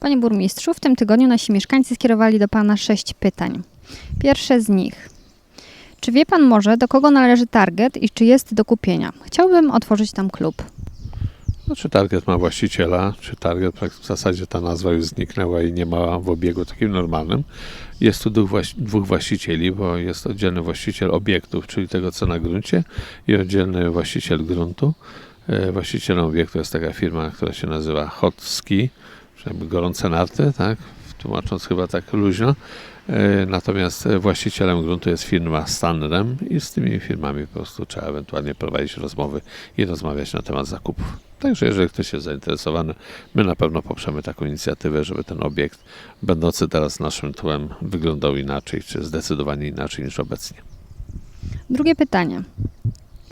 Panie burmistrzu, w tym tygodniu nasi mieszkańcy skierowali do Pana sześć pytań. Pierwsze z nich. Czy wie Pan może, do kogo należy target i czy jest do kupienia? Chciałbym otworzyć tam klub. No, czy target ma właściciela, czy target prak- w zasadzie ta nazwa już zniknęła i nie ma w obiegu takim normalnym. Jest tu dwóch, właś- dwóch właścicieli, bo jest oddzielny właściciel obiektów, czyli tego co na gruncie i oddzielny właściciel gruntu. E, Właścicielem obiektu jest taka firma, która się nazywa Hot Ski, czyli gorące narty, tak? Tłumacząc chyba tak luźno. E, Natomiast e, właścicielem gruntu jest firma Stanrem i z tymi firmami po prostu trzeba ewentualnie prowadzić rozmowy i rozmawiać na temat zakupów. Także jeżeli ktoś jest zainteresowany, my na pewno poprzemy taką inicjatywę, żeby ten obiekt, będący teraz naszym tłem, wyglądał inaczej, czy zdecydowanie inaczej niż obecnie. Drugie pytanie.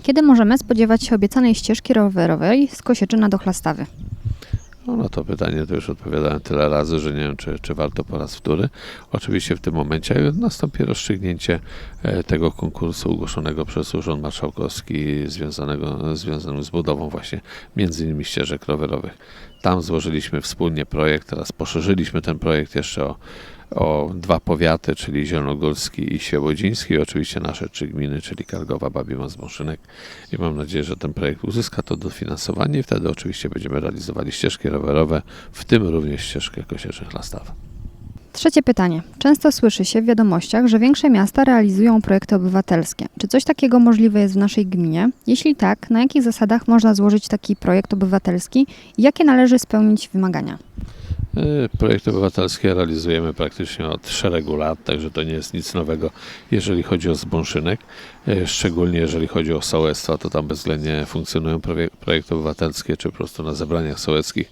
Kiedy możemy spodziewać się obiecanej ścieżki rowerowej z Kosieczyna do Chlastawy? No na to pytanie to już odpowiadałem tyle razy, że nie wiem, czy, czy warto po raz wtóry. Oczywiście w tym momencie nastąpi rozstrzygnięcie e, tego konkursu ogłoszonego przez Urząd Marszałkowski związanego, z budową właśnie między innymi ścieżek rowerowych. Tam złożyliśmy wspólnie projekt, teraz poszerzyliśmy ten projekt jeszcze o, o dwa powiaty, czyli Zielonogórski i Świebodziński i oczywiście nasze trzy gminy, czyli Kargowa, Babimos, Moszynek i mam nadzieję, że ten projekt uzyska to dofinansowanie i wtedy oczywiście będziemy realizowali ścieżki rowerowe, w tym również ścieżkę Kosierzy-Chlastawa. Trzecie pytanie. Często słyszy się w wiadomościach, że większe miasta realizują projekty obywatelskie. Czy coś takiego możliwe jest w naszej gminie? Jeśli tak, na jakich zasadach można złożyć taki projekt obywatelski i jakie należy spełnić wymagania? Y, Projekty obywatelskie realizujemy praktycznie od szeregu lat, także to nie jest nic nowego, jeżeli chodzi o zbąszynek. Y, Szczególnie jeżeli chodzi o sołectwa, to tam bezwzględnie funkcjonują projekty obywatelskie, czy po prostu na zebraniach sołeckich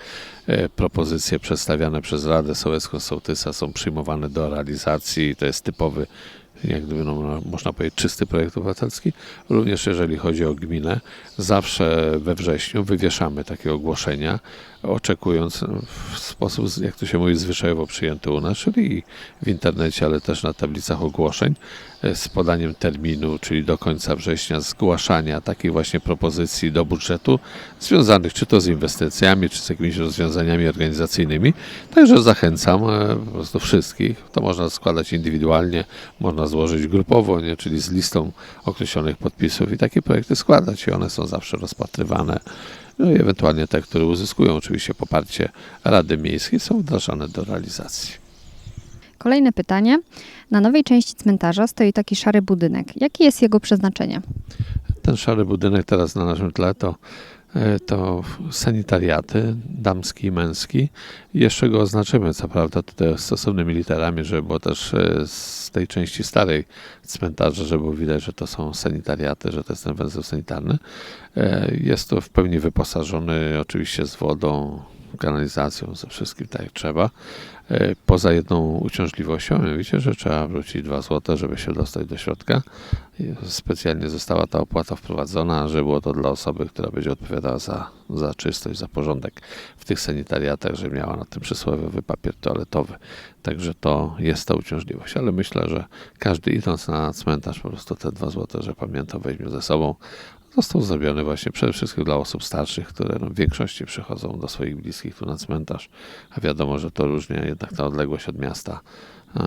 y, propozycje przedstawiane przez Radę Sołecką Sołtysa są przyjmowane do realizacji. To jest typowy, jak gdyby no, można powiedzieć, czysty projekt obywatelski. Również jeżeli chodzi o gminę, zawsze we wrześniu wywieszamy takie ogłoszenia, oczekując w sposób, jak to się mówi, zwyczajowo przyjęty u nas, czyli w internecie, ale też na tablicach ogłoszeń, z podaniem terminu, czyli do końca września, zgłaszania takich właśnie propozycji do budżetu, związanych czy to z inwestycjami, czy z jakimiś rozwiązaniami organizacyjnymi. Także zachęcam e, po prostu wszystkich. To można składać indywidualnie, można złożyć grupowo, nie? czyli z listą określonych podpisów i takie projekty składać i one są zawsze rozpatrywane. No i ewentualnie te, które uzyskują oczywiście poparcie Rady Miejskiej, są wdrażane do realizacji. Kolejne pytanie. Na nowej części cmentarza stoi taki szary budynek. Jakie jest jego przeznaczenie? Ten szary budynek teraz na naszym tle to, e, to sanitariaty, damski i męski. Jeszcze go oznaczymy, co prawda, tutaj stosownymi literami, żeby było też e, z tej części starej cmentarza, żeby było widać, że to są sanitariaty, że to jest ten węzeł sanitarny. E, Jest to w pełni wyposażony, oczywiście z wodą, kanalizacją, ze wszystkim tak jak trzeba. E, Poza jedną uciążliwością, mianowicie, że trzeba wrócić 2 zł, żeby się dostać do środka. Specjalnie została ta opłata wprowadzona, że było to dla osoby, która będzie odpowiadała za, za czystość, za porządek w tych sanitariatach, że miała na tym przysłowiowy papier toaletowy. Także to jest ta uciążliwość, ale myślę, że każdy idąc na cmentarz po prostu te 2 zł, że pamiętał, weźmie ze sobą. Został zrobiony właśnie przede wszystkim dla osób starszych, które no w większości przychodzą do swoich bliskich tu na cmentarz, a wiadomo, że to różnie jednak ta odległość od miasta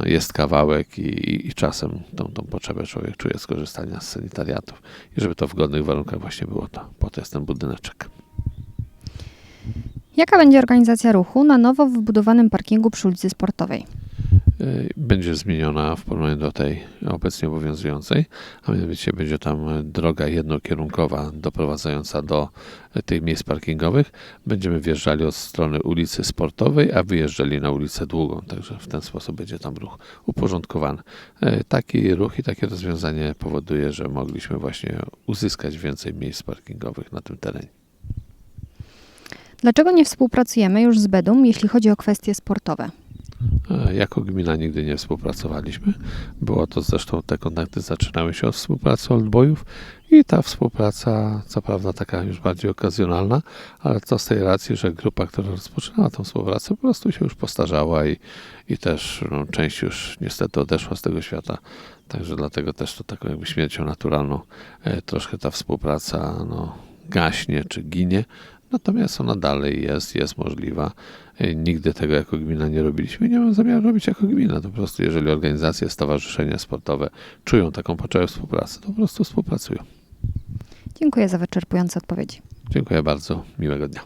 jest kawałek i, i, i czasem tą, tą potrzebę człowiek czuje skorzystania z sanitariatów i żeby to w godnych warunkach właśnie było to. Po to jest ten budyneczek. Jaka będzie organizacja ruchu na nowo wybudowanym parkingu przy ulicy Sportowej? Y, będzie zmieniona w porównaniu do tej obecnie obowiązującej, a mianowicie będzie tam droga jednokierunkowa doprowadzająca do y, tych miejsc parkingowych. Będziemy wjeżdżali od strony ulicy Sportowej, a wyjeżdżali na ulicę Długą, także w ten sposób będzie tam ruch uporządkowany. Y, Taki ruch i takie rozwiązanie powoduje, że mogliśmy właśnie uzyskać więcej miejsc parkingowych na tym terenie. Dlaczego nie współpracujemy już z Bedum, jeśli chodzi o kwestie sportowe? E, Jako gmina nigdy nie współpracowaliśmy. Było to zresztą, te kontakty zaczynały się od współpracy Oldboyów i ta współpraca, co prawda taka już bardziej okazjonalna, ale to z tej racji, że grupa, która rozpoczynała tą współpracę, po prostu się już postarzała i, i też no, część już niestety odeszła z tego świata. Także dlatego też to taką jakby śmiercią naturalną e, troszkę ta współpraca no, gaśnie czy ginie. Natomiast ona dalej jest, jest możliwa. E, Nigdy tego jako gmina nie robiliśmy i nie mam zamiaru robić jako gmina. To po prostu jeżeli organizacje, stowarzyszenia sportowe czują taką potrzebę współpracy, to po prostu współpracują. Dziękuję za wyczerpujące odpowiedzi. Dziękuję bardzo. Miłego dnia.